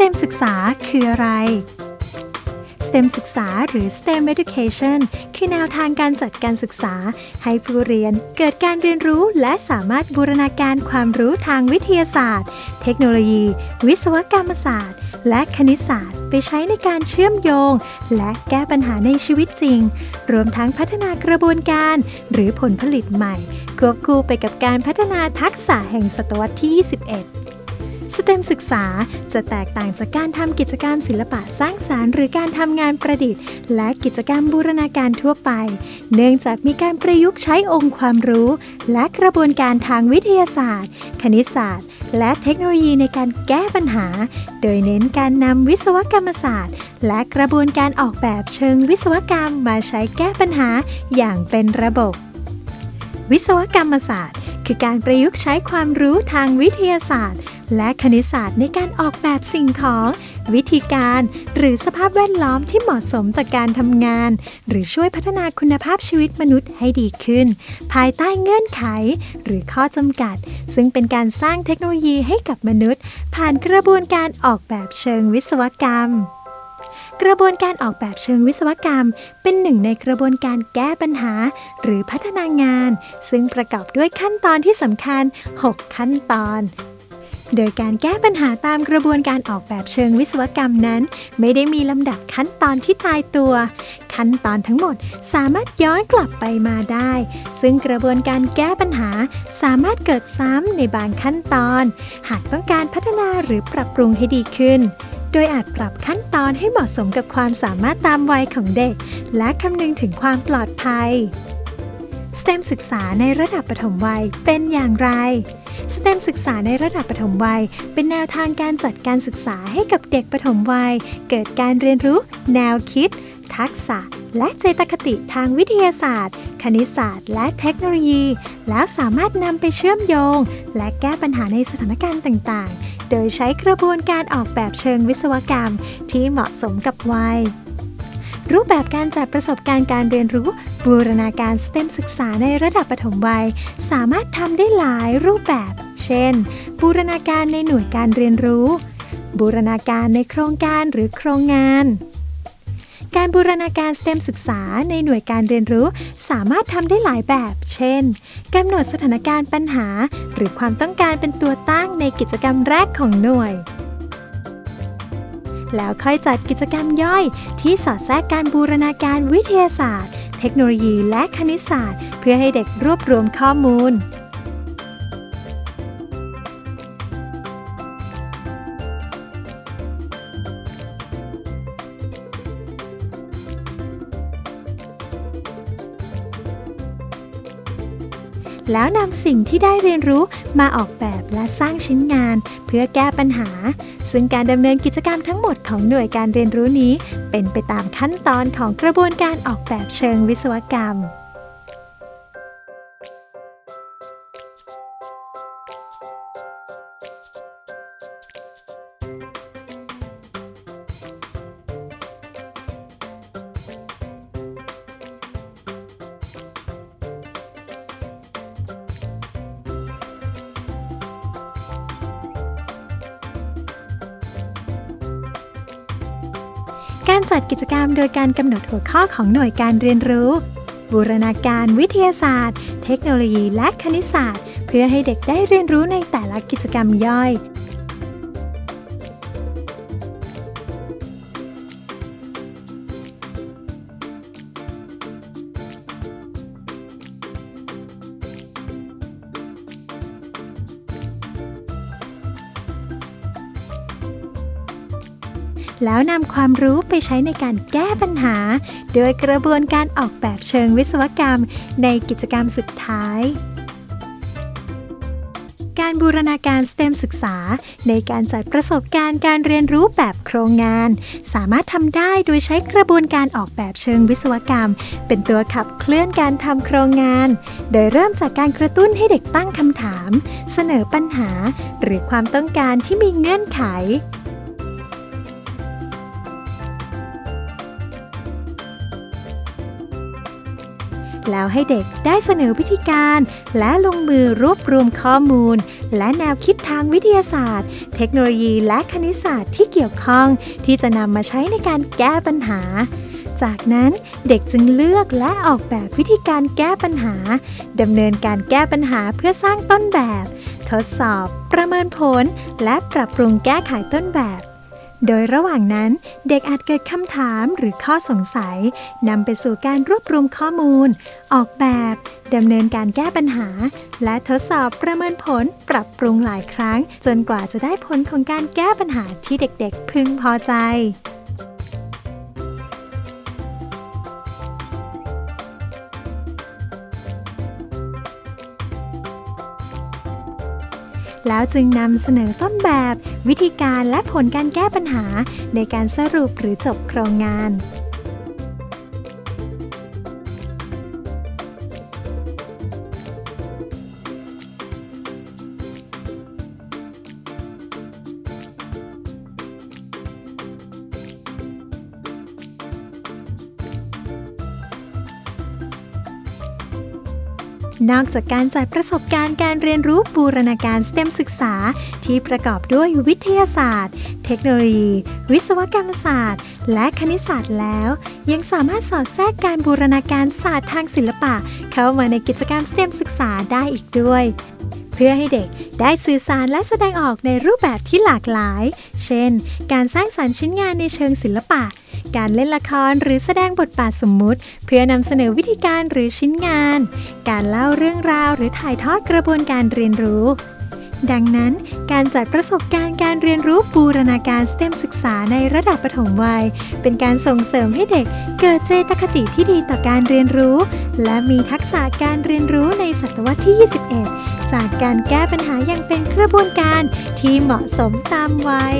STEM ศึกษาคืออะไร STEM ศึกษาหรือ STEM Education คือแนวทางการจัดการศึกษา ให้ผู้เรียนเกิดการเรียนรู้และสามารถบูรณาการความรู้ทางวิทยาศาสตร์ เทคโนโลยี วิศวกรรมศาสตร์ และคณิตศาสตร์ ไปใช้ในการเชื่อมโยง และแก้ปัญหาในชีวิตจริง รวมทั้งพัฒนากระบวนการ หรือผลผลิตใหม่ ควบคู่ไปกับการพัฒนาทักษะแห่งศตวรรษที่ 21 สเต็มศึกษาจะแตกต่างจากการทำกิจกรรมศิลปะสร้างสารรค์หรือการทำงานประดิษฐ์ และกิจกรรมบูรณาการทั่วไป เนื่องจากมีการประยุกต์ใช้องค์ความรู้ และกระบวนการทางวิทยาศาสตร์ คณิตศาสตร์ และเทคโนโลยีในการแก้ปัญหา โดยเน้นการนำวิศวกรรมศาสตร์ และกระบวนการออกแบบเชิงวิศวกรรมมาใช้แก้ปัญหาอย่างเป็นระบบ วิศวกรรมศาสตร์ คือการประยุกต์ใช้ความรู้ทางวิทยาศาสตร์ และคณิตศาสตร์ในการออกแบบสิ่งของ วิธีการหรือสภาพแวดล้อมที่เหมาะสมต่อการทำงาน หรือช่วยพัฒนาคุณภาพชีวิตมนุษย์ให้ดีขึ้น ภายใต้เงื่อนไข หรือข้อจำกัด ซึ่งเป็นการสร้างเทคโนโลยีให้กับมนุษย์ ผ่านกระบวนการออกแบบเชิงวิศวกรรมกระบวนการออกแบบเชิงวิศวกรรม เป็นหนึ่งในกระบวนการแก้ปัญหา หรือพัฒนางาน ซึ่งประกอบด้วยขั้นตอนที่สำคัญ 6 ขั้นตอน โดยการแก้ปัญหาตามกระบวนการออกแบบเชิงวิศวกรรมนั้น ไม่ได้มีลำดับขั้นตอนที่ตายตัว ขั้นตอนทั้งหมดสามารถย้อนกลับไปมาได้ ซึ่งกระบวนการแก้ปัญหาสามารถเกิดซ้ำในบางขั้นตอน หากต้องการพัฒนาหรือปรับปรุงให้ดีขึ้น โดยอาจปรับขั้นตอนให้เหมาะสมกับความสามารถตามวัยของเด็ก และคำนึงถึงความปลอดภัย STEM ศึกษาในระดับปฐมวัยเป็นอย่างไร STEM ศึกษาในระดับปฐมวัย เป็นแนวทางการจัดการศึกษาให้กับเด็กปฐมวัย เกิดการเรียนรู้ แนวคิด ทักษะ และเจตคติทางวิทยาศาสตร์ คณิตศาสตร์ และเทคโนโลยี แล้วสามารถนำไปเชื่อมโยง และแก้ปัญหาในสถานการณ์ต่าง ๆ โดยใช้กระบวนการออกแบบเชิงวิศวกรรม ที่เหมาะสมกับวัย รูปแบบการจัดประสบการณ์การเรียนรู้ บูรณาการสเต็มศึกษาในระดับปฐมวัย สามารถทำได้หลายรูปแบบ เช่น บูรณาการในหน่วยการเรียนรู้ บูรณาการในโครงการหรือโครงงาน การบูรณาการสเต็มศึกษาในหน่วยการเรียนรู้ สามารถทำได้หลายแบบ เช่นกำหนดสถานการณ์ปัญหา หรือความต้องการเป็นตัวตั้งในกิจกรรมแรกของหน่วย แล้วค่อยจัดกิจกรรมย่อย ที่สอดแทรกการบูรณาการวิทยาศาสตร์ เทคโนโลยีและคณิตศาสตร์ เพื่อให้เด็กรวบรวมข้อมูลแล้วนำสิ่งที่ได้เรียนรู้มาออกแบบและสร้างชิ้นงาน เพื่อแก้ปัญหา ซึ่งการดำเนินกิจกรรมทั้งหมดของหน่วยการเรียนรู้นี้ เป็นไปตามขั้นตอนของกระบวนการออกแบบเชิงวิศวกรรม การจัดกิจกรรมโดยการกำหนดหัวข้อของหน่วยการเรียนรู้ บูรณาการวิทยาศาสตร์ เทคโนโลยีและคณิตศาสตร์ เพื่อให้เด็กได้เรียนรู้ในแต่ละกิจกรรมย่อย แล้วนำความรู้ไปใช้ในการแก้ปัญหา โดยกระบวนการออกแบบเชิงวิศวกรรมในกิจกรรมสุดท้ายการบูรณาการ STEM ศึกษา ในการจัดประสบการณ์การเรียนรู้แบบโครงงาน สามารถทำได้โดยใช้กระบวนการออกแบบเชิงวิศวกรรม เป็นตัวขับเคลื่อนการทำโครงงาน โดยเริ่มจากการกระตุ้นให้เด็กตั้งคำถาม เสนอปัญหา หรือความต้องการที่มีเงื่อนไข แล้วให้เด็กได้เสนอวิธีการ และลงมือรวบรวมข้อมูล และแนวคิดทางวิทยาศาสตร์ เทคโนโลยีและคณิตศาสตร์ที่เกี่ยวข้อง ที่จะนำมาใช้ในการแก้ปัญหาจากนั้นเด็กจึงเลือกและออกแบบวิธีการแก้ปัญหาดำเนินการแก้ปัญหาเพื่อสร้างต้นแบบ ทดสอบ ประเมินผล และปรับปรุงแก้ไขต้นแบบ โดยระหว่างนั้นเด็กอาจเกิดคำถามหรือข้อสงสัยนำไปสู่การรวบรวมข้อมูล ออกแบบดำเนินการแก้ปัญหา และทดสอบประเมินผลปรับปรุงหลายครั้ง จนกว่าจะได้ผลของการแก้ปัญหาที่เด็กๆพึงพอใจ แล้วจึงนำเสนอต้นแบบ วิธีการและผลการแก้ปัญหา ในการสรุปหรือจบโครงงาน นอกจากการจัดประสบการณ์การเรียนรู้บูรณาการ STEM ศึกษา ที่ประกอบด้วยวิทยาศาสตร์ เทคโนโลยี วิศวกรรมศาสตร์ และคณิตศาสตร์แล้ว ยังสามารถสอดแทรกการบูรณาการศาสตร์ทางศิลปะ เข้ามาในกิจกรรม STEM ศึกษาได้อีกด้วยเพื่อให้เด็กได้สื่อสารและแสดงออกในรูปแบบที่หลากหลาย เช่น การสร้างสรรค์ชิ้นงานในเชิงศิลปะ การเล่นละครหรือแสดงบทบาทสมมุติ เพื่อนำเสนอวิธีการหรือชิ้นงาน การเล่าเรื่องราวหรือถ่ายทอดกระบวนการเรียนรู้ ดังนั้น การจัดประสบการณ์การเรียนรู้บูรณาการ STEM ศึกษาในระดับปฐมวัย เป็นการส่งเสริมให้เด็กเกิดเจตคติที่ดีต่อการเรียนรู้ และมีทักษะการเรียนรู้ในศตวรรษที่ 21 จากการแก้ปัญหาอย่างเป็นกระบวนการที่เหมาะสมตามวัย